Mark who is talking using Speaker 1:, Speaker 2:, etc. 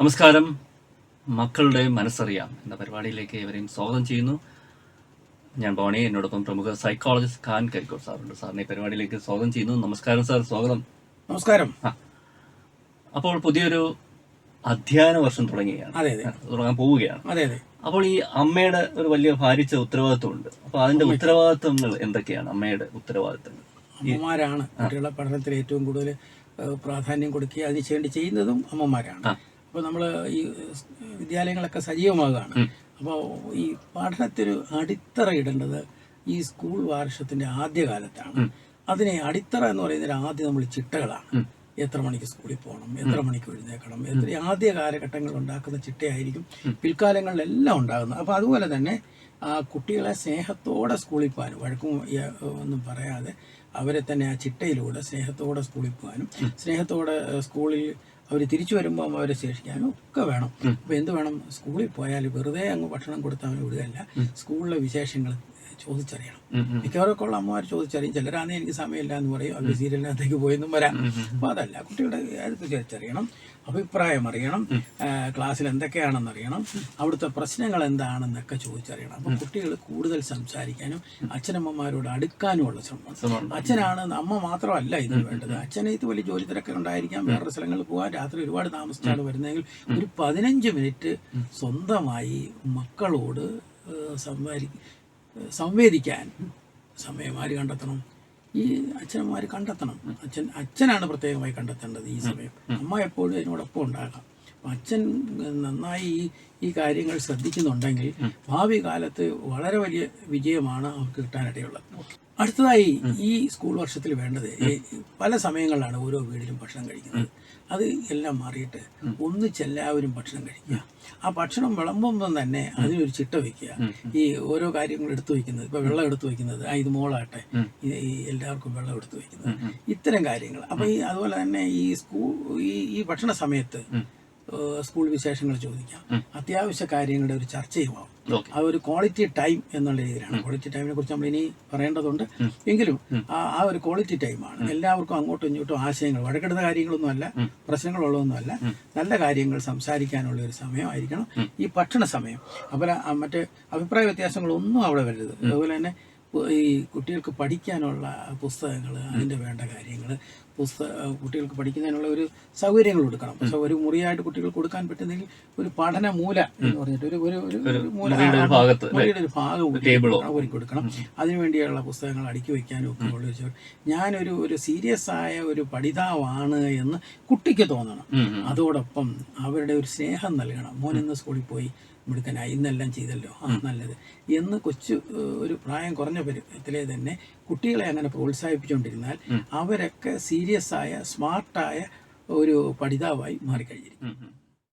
Speaker 1: നമസ്കാരം. മക്കളുടെ മനസ്സറിയാം എന്ന പരിപാടിയിലേക്ക് ഇവരെയും സ്വാഗതം ചെയ്യുന്നു. ഞാൻ ബോണി എന്നോടൊപ്പം പ്രമുഖ സൈക്കോളജിസ്റ്റ് ഖാൻ കരിക്കോട് സാറുണ്ട്. സാറിനെ പരിപാടിയിലേക്ക് സ്വാഗതം ചെയ്യുന്നു. നമസ്കാരം സാർ സ്വാഗതം.
Speaker 2: നമസ്കാരം.
Speaker 1: അപ്പോൾ പുതിയൊരു അധ്യയന വർഷം തുടങ്ങുകയാണ് തുടങ്ങാൻ പോവുകയാണ്. അപ്പോൾ ഈ അമ്മയുടെ ഒരു വലിയ ഭാരിച്ച ഉത്തരവാദിത്വമുണ്ട്. അപ്പോൾ അതിന്റെ ഉത്തരവാദിത്വങ്ങൾ എന്തൊക്കെയാണ്? അമ്മയുടെ ഉത്തരവാദിത്തങ്ങൾ
Speaker 2: അമ്മമാരാണ് കുട്ടികളുടെ പഠനത്തിൽ ഏറ്റവും കൂടുതൽ പ്രാധാന്യം കൊടുക്കുക അതിന് വേണ്ടി ചെയ്യുന്നതും അമ്മമാരാണ്.
Speaker 1: ആ.
Speaker 2: അപ്പോൾ നമ്മൾ ഈ വിദ്യാലയങ്ങളൊക്കെ സജീവമാകുകയാണ് അപ്പോൾ ഈ പഠനത്തിന് അടിത്തറ ഇടേണ്ടത് ഈ സ്കൂൾ വാർഷത്തിന്റെ ആദ്യ കാലത്താണ് അതിനെ അടിത്തറ എന്ന് പറയുന്നതിൽ ആദ്യം നമ്മൾ ചിട്ടകളാണ്. എത്ര മണിക്ക് സ്കൂളിൽ പോകണം എത്ര മണിക്ക് എഴുന്നേക്കണം എത്ര ആദ്യ കാലഘട്ടങ്ങൾ ഉണ്ടാക്കുന്ന ചിട്ടയായിരിക്കും പിൽക്കാലങ്ങളിലെല്ലാം ഉണ്ടാകുന്നത്. അപ്പോൾ അതുപോലെ തന്നെ ആ കുട്ടികളെ സ്നേഹത്തോടെ സ്കൂളിൽ പോകാനും വഴക്കും ഒന്നും പറയാതെ അവരെ തന്നെ ആ ചിട്ടയിലൂടെ സ്നേഹത്തോടെ സ്കൂളിൽ പോകാനും സ്നേഹത്തോടെ സ്കൂളിൽ അവർ തിരിച്ചു വരുമ്പോൾ അവരെ ശേഷിക്കാനും ഒക്കെ വേണം. അപ്പോൾ എന്ത് വേണം? സ്കൂളിൽ പോയാൽ വെറുതെ അങ്ങ് ഭക്ഷണം കൊടുത്താൽ വിടുകയല്ല. സ്കൂളിലെ വിശേഷങ്ങൾ ചോദിച്ചറിയണം. മിക്കവാറൊക്കെ ഉള്ള അമ്മമാർ ചോദിച്ചറിയും. ചിലരാണെങ്കിൽ എനിക്ക് സമയമില്ല എന്ന് പറയും. അവർ സീരിയലിനകത്തേക്ക് പോയെന്നും വരാം. അപ്പോൾ അതല്ല കുട്ടികളുടെ അടുത്ത് ചോദിച്ചറിയണം. അഭിപ്രായം അറിയണം. ക്ലാസ്സിൽ എന്തൊക്കെയാണെന്ന് അറിയണം. അവിടുത്തെ പ്രശ്നങ്ങൾ എന്താണെന്നൊക്കെ ചോദിച്ചറിയണം. അപ്പൊ കുട്ടികൾ കൂടുതൽ സംസാരിക്കാനും അച്ഛനമ്മമാരോട് അടുക്കാനും ഉള്ള
Speaker 1: ശ്രമം
Speaker 2: അച്ഛനാണ് അമ്മ മാത്രമല്ല ഇതിന് വേണ്ടത്. അച്ഛനെ ഇത് വലിയ ജോലി തിരക്ക് ഉണ്ടായിരിക്കാം വേറെ സ്ഥലങ്ങളിൽ പോകാൻ രാത്രി ഒരുപാട് താമസിച്ചാണ് വരുന്നതെങ്കിൽ ഒരു പതിനഞ്ച് മിനിറ്റ് സ്വന്തമായി മക്കളോട് സംസാരിക്കും സംവേദിക്കാൻ സമയം ആര് കണ്ടെത്തണം? ഈ അച്ഛനമ്മമാർ കണ്ടെത്തണം. അച്ഛൻ അച്ഛനാണ് പ്രത്യേകമായി കണ്ടെത്തേണ്ടത് ഈ സമയം. അമ്മ എപ്പോഴും അതിനോടൊപ്പം ഉണ്ടാകാം അച്ഛൻ നന്നായി ഈ ഈ കാര്യങ്ങൾ ശ്രദ്ധിക്കുന്നുണ്ടെങ്കിൽ ഭാവി കാലത്ത് വളരെ വലിയ വിജയമാണ് അവർക്ക് കിട്ടാനിടയുള്ളത്. അടുത്തതായി ഈ സ്കൂൾ വർഷത്തിൽ വേണ്ടത് പല സമയങ്ങളിലാണ് ഓരോ വീടിലും ഭക്ഷണം കഴിക്കുന്നത്. അത് എല്ലാം മാറിയിട്ട് ഒന്നിച്ചെല്ലാവരും ഭക്ഷണം കഴിക്കുക. ആ ഭക്ഷണം വിളമ്പുമ്പം തന്നെ അതിനൊരു ചിട്ട വയ്ക്കുക ഈ ഓരോ കാര്യങ്ങൾ എടുത്തു വയ്ക്കുന്നത്. ഇപ്പൊ വെള്ളം എടുത്തു വയ്ക്കുന്നത്. ആ ഇത് മോളാട്ടെ. ഈ എല്ലാവർക്കും വെള്ളം എടുത്തു വയ്ക്കുന്നത്. ഇത്തരം കാര്യങ്ങൾ. അപ്പൊ ഈ അതുപോലെ തന്നെ ഈ സ്കൂൾ ഈ ഈ ഭക്ഷണ സമയത്ത് സ്കൂൾ വിശേഷങ്ങൾ ചോദിക്കാം. അത്യാവശ്യ കാര്യങ്ങളുടെ ഒരു ചർച്ച
Speaker 1: ചെയ്യുവാം.
Speaker 2: ആ ഒരു ക്വാളിറ്റി ടൈം എന്നുള്ള രീതിയിലാണ്. ക്വാളിറ്റി ടൈമിനെ കുറിച്ച് നമ്മൾ ഇനി പറയേണ്ടതുണ്ട്. എങ്കിലും ആ ഒരു ക്വാളിറ്റി ടൈമാണ് എല്ലാവർക്കും അങ്ങോട്ടും ഇങ്ങോട്ടും ആശയങ്ങൾ വഴക്കെടുത്ത കാര്യങ്ങളൊന്നുമല്ല പ്രശ്നങ്ങളുള്ളതൊന്നുമല്ല. നല്ല കാര്യങ്ങൾ സംസാരിക്കാനുള്ള ഒരു സമയമായിരിക്കണം. ഈ ഭക്ഷണ സമയം. അതുപോലെ മറ്റേ അഭിപ്രായ വ്യത്യാസങ്ങളൊന്നും അവിടെ വരരുത്. അതുപോലെ തന്നെ ഈ കുട്ടികൾക്ക് പഠിക്കാനുള്ള പുസ്തകങ്ങൾ അതിന്റെ വേണ്ട കാര്യങ്ങൾ പുസ്തക കുട്ടികൾക്ക് പഠിക്കുന്നതിനുള്ള ഒരു സൗകര്യങ്ങൾ കൊടുക്കണം. പക്ഷെ ഒരു മുറിയായിട്ട് കുട്ടികൾക്ക് കൊടുക്കാൻ പറ്റുന്നെങ്കിൽ ഒരു പഠന മൂല എന്ന് പറഞ്ഞിട്ട് ഒരു ഒരു ഒരു- മൂല
Speaker 1: മുറിയുടെ ഒരു
Speaker 2: ഭാഗം ഒരുക്കി? കൊടുക്കണം, അതിനു വേണ്ടിയുള്ള അതിനുവേണ്ടിയുള്ള പുസ്തകങ്ങൾ അടുക്കി വയ്ക്കാനും ഒക്കെ ഉള്ള വെച്ചാൽ ഞാനൊരു ഒരു സീരിയസ് ആയ ഒരു പഠിതാവാണ് എന്ന് കുട്ടിക്ക് തോന്നണം. അതോടൊപ്പം അവരുടെ ഒരു സ്നേഹം നൽകണം. മോൻ ഇന്ന് സ്കൂളിൽ പോയി. മിടുക്കനായി ഇന്നെല്ലാം ചെയ്തല്ലോ. ആ നല്ലത്. എന്ന് കൊച്ചു ഒരു പ്രായം കുറഞ്ഞ പരുവത്തിലെ തന്നെ കുട്ടികളെ അങ്ങനെ പ്രോത്സാഹിപ്പിച്ചുകൊണ്ടിരുന്നാൽ അവരൊക്കെ സീരിയസ് ആയ സ്മാർട്ടായ ഒരു പഠിതാവായി മാറിക്കഴിഞ്ഞിരിക്കും.